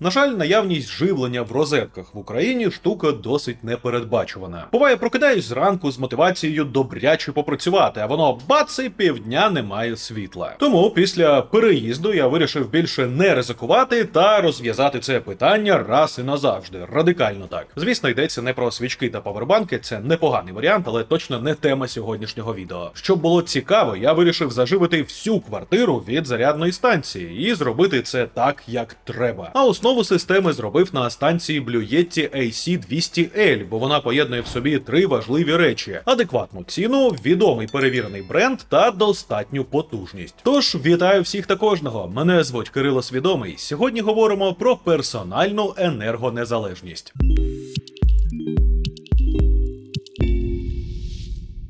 На жаль, наявність живлення в розетках в Україні штука досить непередбачувана. Буває, прокидаюсь зранку з мотивацією добряче попрацювати, а воно бац і півдня немає світла. Тому після переїзду я вирішив більше не ризикувати та розв'язати це питання раз і назавжди. Радикально так. Звісно, йдеться не про свічки та павербанки, це непоганий варіант, але точно не тема сьогоднішнього відео. Щоб було цікаво, я вирішив заживити всю квартиру від зарядної станції і зробити це так, як треба. А основу системи зробив на станції Блюєтті Yeti AC200L, бо вона поєднує в собі три важливі речі: адекватну ціну, відомий перевірений бренд та достатню потужність. Тож вітаю всіх та кожного. Мене звуть Кирило Свідомий. Сьогодні говоримо про персональну енергонезалежність.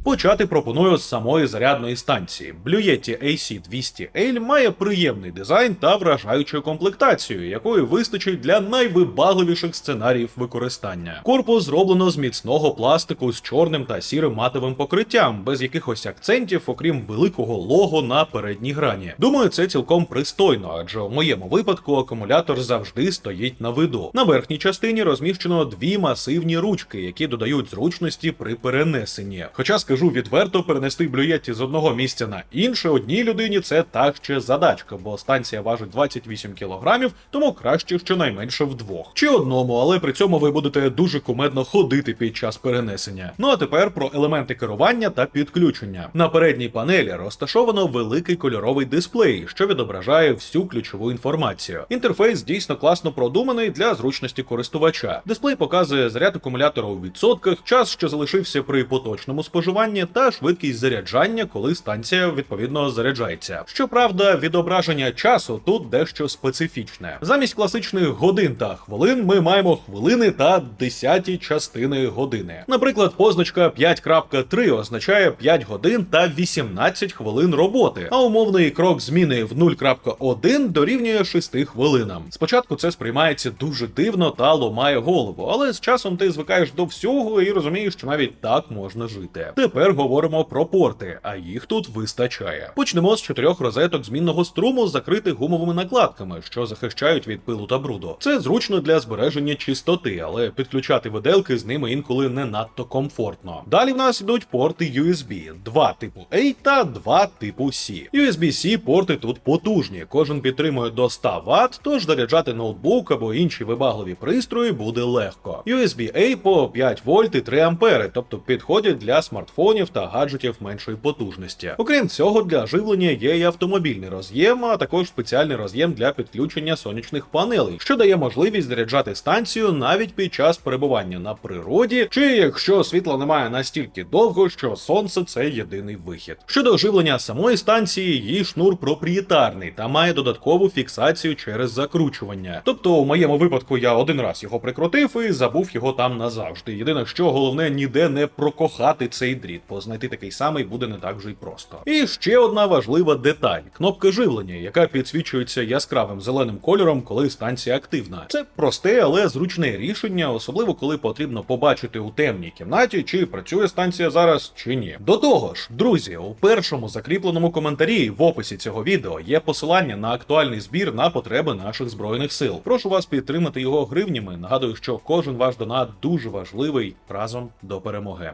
Почати пропоную з самої зарядної станції. Yeti AC200L має приємний дизайн та вражаючу комплектацію, якої вистачить для найвибагливіших сценаріїв використання. Корпус зроблено з міцного пластику з чорним та сірим матовим покриттям, без якихось акцентів, окрім великого лого на передній грані. Думаю, це цілком пристойно, адже в моєму випадку акумулятор завжди стоїть на виду. На верхній частині розміщено дві масивні ручки, які додають зручності при перенесенні. Хоча скажу відверто, перенести блюєті з одного місця на інше одній людині це так ще задачка, бо станція важить 28 кілограмів, тому краще щонайменше вдвох. Чи одному, але при цьому ви будете дуже кумедно ходити під час перенесення. Ну а тепер про елементи керування та підключення. На передній панелі розташовано великий кольоровий дисплей, що відображає всю ключову інформацію. Інтерфейс дійсно класно продуманий для зручності користувача. Дисплей показує заряд акумулятора у відсотках, час, що залишився при поточному споживанні, та швидкість заряджання, коли станція відповідно заряджається. Щоправда, відображення часу тут дещо специфічне. Замість класичних годин та хвилин ми маємо хвилини та десяті частини години. Наприклад, позначка 5.3 означає 5 годин та 18 хвилин роботи, а умовний крок зміни в 0.1 дорівнює 6 хвилинам. Спочатку це сприймається дуже дивно та ломає голову, але з часом ти звикаєш до всього і розумієш, що навіть так можна жити. Тепер говоримо про порти, а їх тут вистачає. Почнемо з чотирьох розеток змінного струму, закритих гумовими накладками, що захищають від пилу та бруду. Це зручно для збереження чистоти, але підключати виделки з ними інколи не надто комфортно. Далі в нас ідуть порти USB, два типу A та два типу C. USB-C порти тут потужні, кожен підтримує до 100 Вт, тож заряджати ноутбук або інші вибагливі пристрої буде легко. USB-A по 5 вольт і 3 ампери, тобто підходять для смартфонів та гаджетів меншої потужності. Окрім цього, для живлення є і автомобільний роз'єм, а також спеціальний роз'єм для підключення сонячних панелей, що дає можливість заряджати станцію навіть під час перебування на природі, чи якщо світла немає настільки довго, що сонце це єдиний вихід. Щодо живлення самої станції, її шнур проприєтарний та має додаткову фіксацію через закручування. Тобто, у моєму випадку я один раз його прикрутив і забув його там назавжди. Єдине, що головне ніде не прокохати цей дріт, бо знайти такий самий буде не так вже й просто. І ще одна важлива деталь: кнопка живлення, яка підсвічується яскравим зеленим кольором, коли станція активна. Це просте, але зручне рішення, особливо коли потрібно побачити у темній кімнаті, чи працює станція зараз чи ні. До того ж, друзі, у першому закріпленому коментарі в описі цього відео є посилання на актуальний збір на потреби наших збройних сил. Прошу вас підтримати його гривнями. Нагадую, що кожен ваш донат дуже важливий разом до перемоги.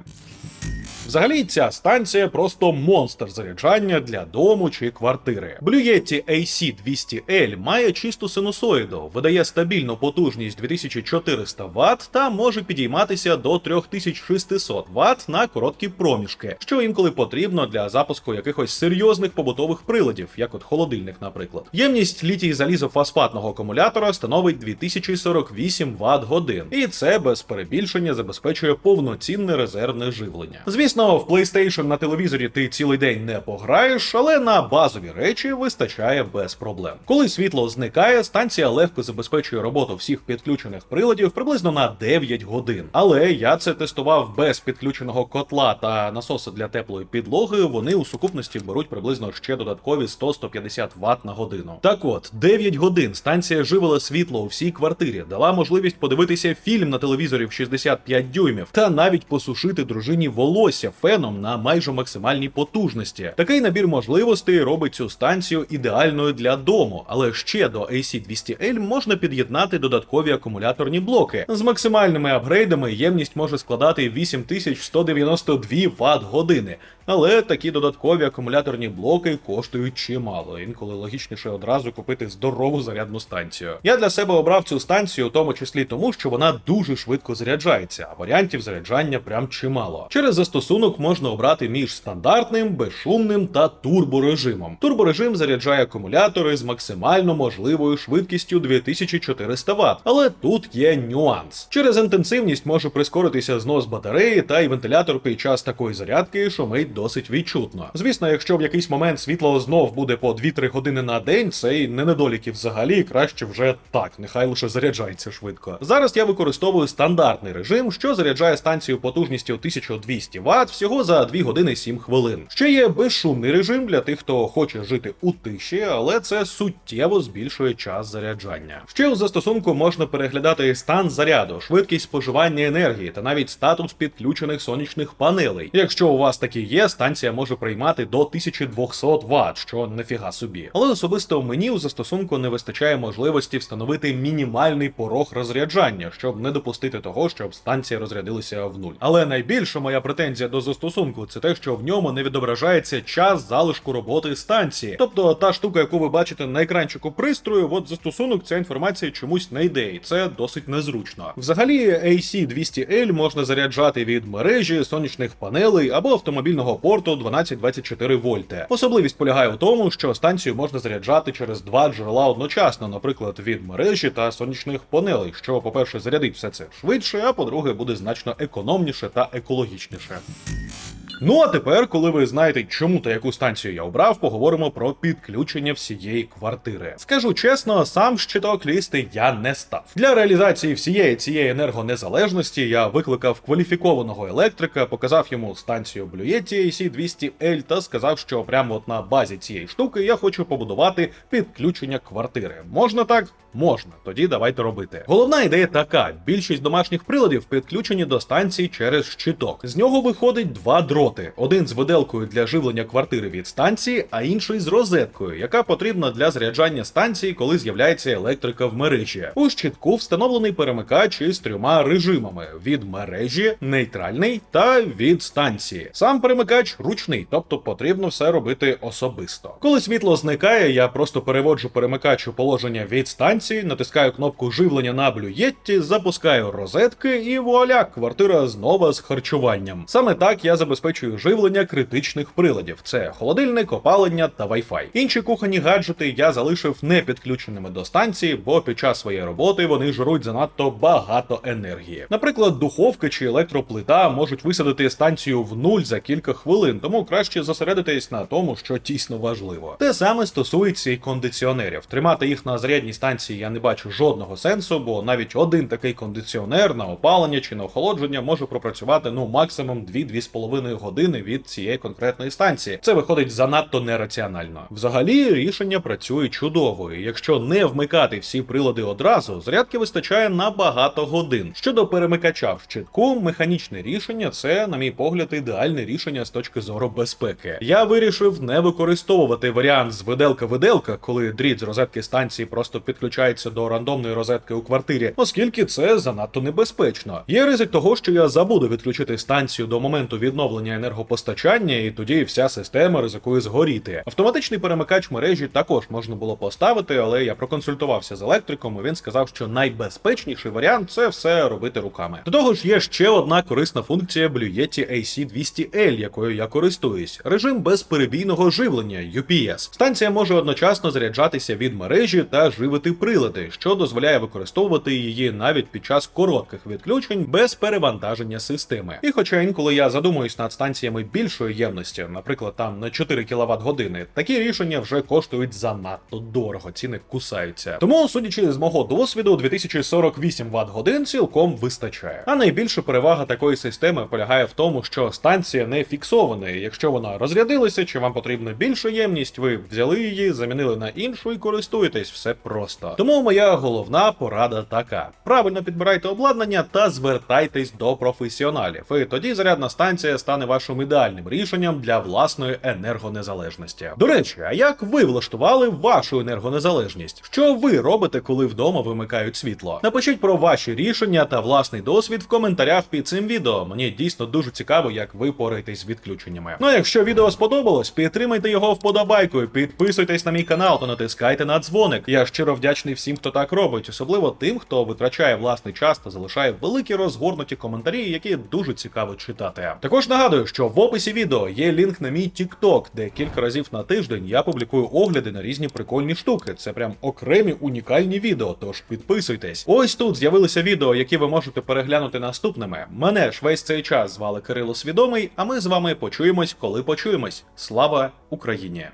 Взагалі, ця станція просто монстр заряджання для дому чи квартири. Yeti AC200L має чисту синусоїду, видає стабільну потужність 2400 Вт та може підійматися до 3600 Вт на короткі проміжки, що інколи потрібно для запуску якихось серйозних побутових приладів, як от холодильник, наприклад. Ємність літій залізофосфатного акумулятора становить 2048 Вт годин, і це без перебільшення забезпечує повноцінне резервне живлення. Звісно, в PlayStation на телевізорі ти цілий день не пограєш, але на базові речі вистачає без проблем. Коли світло зникає, станція легко забезпечує роботу всіх підключених приладів приблизно на 9 годин. Але я це тестував без підключеного котла та насоса для теплої підлоги. Вони у сукупності беруть приблизно ще додаткові 100-150 Вт на годину. Так от, 9 годин станція живила світло у всій квартирі, дала можливість подивитися фільм на телевізорі в 65 дюймів та навіть посушити дружині волосся феном на майже максимальній потужності. Такий набір можливостей робить цю станцію ідеальною для дому, але ще до AC200L можна під'єднати додаткові акумуляторні блоки. З максимальними апгрейдами ємність може складати 8192 Вт години. Але такі додаткові акумуляторні блоки коштують чимало. Інколи логічніше одразу купити здорову зарядну станцію. Я для себе обрав цю станцію, у тому числі тому, що вона дуже швидко заряджається, а варіантів заряджання прям чимало. Через застосунок можна обрати між стандартним, безшумним та турборежимом. Турборежим заряджає акумулятори з максимально можливою швидкістю 2400 Вт. Але тут є нюанс. Через інтенсивність може прискоритися знос батареї, та й вентилятор під час такої зарядки шумить досить відчутно. Звісно, якщо в якийсь момент світло знов буде по 2-3 години на день, це й не недоліки взагалі, краще вже так, нехай лише заряджається швидко. Зараз я використовую стандартний режим, що заряджає станцію потужністю 1200 Вт всього за 2 години 7 хвилин. Ще є безшумний режим для тих, хто хоче жити у тиші, але це суттєво збільшує час заряджання. Ще у застосунку можна переглядати стан заряду, швидкість споживання енергії та навіть статус підключених сонячних панелей. Якщо у вас такі є, станція може приймати до 1200 Вт, що нефіга собі. Але особисто мені у застосунку не вистачає можливості встановити мінімальний порог розряджання, щоб не допустити того, щоб станція розрядилася в нуль. Але найбільша моя претензія до застосунку це те, що в ньому не відображається час залишку роботи станції. Тобто та штука, яку ви бачите на екранчику пристрою, от застосунок ця інформація чомусь не йде, і це досить незручно. Взагалі, AC200L можна заряджати від мережі, сонячних панелей або автомобільного порту 12-24 вольти. Особливість полягає в тому, що станцію можна заряджати через два джерела одночасно, наприклад, від мережі та сонячних панелей, що, по-перше, зарядить все це швидше, а по-друге, буде значно економніше та екологічніше. Ну а тепер, коли ви знаєте, чому та яку станцію я обрав, поговоримо про підключення всієї квартири. Скажу чесно, сам щиток лізти я не став. Для реалізації всієї цієї енергонезалежності я викликав кваліфікованого електрика, показав йому станцію Блюєті AC200L та сказав, що прямо от на базі цієї штуки я хочу побудувати підключення квартири. Можна так? Можна. Тоді давайте робити. Головна ідея така: більшість домашніх приладів підключені до станції через щиток. З нього виходить два дроти: один з виделкою для живлення квартири від станції, а інший з розеткою, яка потрібна для заряджання станції, коли з'являється електрика в мережі. У щитку встановлений перемикач із трьома режимами: від мережі, нейтральний та від станції. Сам перемикач ручний, тобто потрібно все робити особисто. Коли світло зникає, я просто переводжу перемикач у положення від станції, натискаю кнопку живлення на блюєтті, запускаю розетки і вуаля, квартира знову з харчуванням. Саме так я забезпечую живлення критичних приладів: це холодильник, опалення та Wi-Fi. Інші кухонні гаджети я залишив не підключеними до станції, бо під час своєї роботи вони жруть занадто багато енергії. Наприклад, духовка чи електроплита можуть висадити станцію в нуль за кілька хвилин, тому краще зосередитись на тому, що дійсно важливо. Те саме стосується і кондиціонерів. Тримати їх на зарядній станції я не бачу жодного сенсу, бо навіть один такий кондиціонер на опалення чи на охолодження може пропрацювати ну максимум 2-2,5 години від цієї конкретної станції. Це виходить занадто нераціонально. Взагалі рішення працює чудово. і Якщо не вмикати всі прилади одразу, зарядки вистачає на багато годин. Щодо перемикача в щитку, механічне рішення це, на мій погляд, ідеальне рішення з точки зору безпеки. Я вирішив не використовувати варіант з виделка-виделка, коли дріт з розетки станції просто підключається до рандомної розетки у квартирі, оскільки це занадто небезпечно. Є ризик того, що я забуду відключити станцію до моменту відновлення енергопостачання, і тоді вся система ризикує згоріти. Автоматичний перемикач мережі також можна було поставити, але я проконсультувався з електриком, і він сказав, що найбезпечніший варіант це все робити руками. До того ж, є ще одна корисна функція Blue AC200L, якою я користуюсь: режим безперебійного живлення UPS. Станція може одночасно заряджатися від мережі та живити прилади, що дозволяє використовувати її навіть під час коротких відключень без перевантаження системи. І хоча інколи я задумуюсь над станціями більшої ємності, наприклад, там на 4 кВт години, такі рішення вже коштують занадто дорого, ціни кусаються. Тому, судячи з мого досвіду, 2048 Вт годин цілком вистачає. А найбільша перевага такої системи полягає в тому, що станція не фіксована. Якщо вона розрядилася, чи вам потрібна більша ємність, ви взяли її, замінили на іншу і користуєтесь все просто. Тому моя головна порада така: правильно підбирайте обладнання та звертайтесь до професіоналів. І тоді зарядна станція стане вашим ідеальним рішенням для власної енергонезалежності. До речі, а як ви влаштували вашу енергонезалежність? Що ви робите, коли вдома вимикають світло? Напишіть про ваші рішення та власний досвід в коментарях під цим відео. Мені дійсно дуже цікаво, як ви пораєтесь з відключеннями. Ну а якщо відео сподобалось, підтримайте його вподобайкою, підписуйтесь на мій канал та натискайте на дзвоник. Я щиро вдячний всім, хто так робить, особливо тим, хто витрачає власний час та залишає великі розгорнуті коментарі, які дуже цікаво читати. Також нагадую, що в описі відео є лінк на мій TikTok, де кілька разів на тиждень я публікую огляди на різні прикольні штуки. Це прям окремі унікальні відео. Тож підписуйтесь. Ось тут з'явилися відео, які ви можете переглянути наступними. Мене ж весь цей час звали Кирило Свідомий, а ми з вами почуємось, коли почуємось. Слава Україні!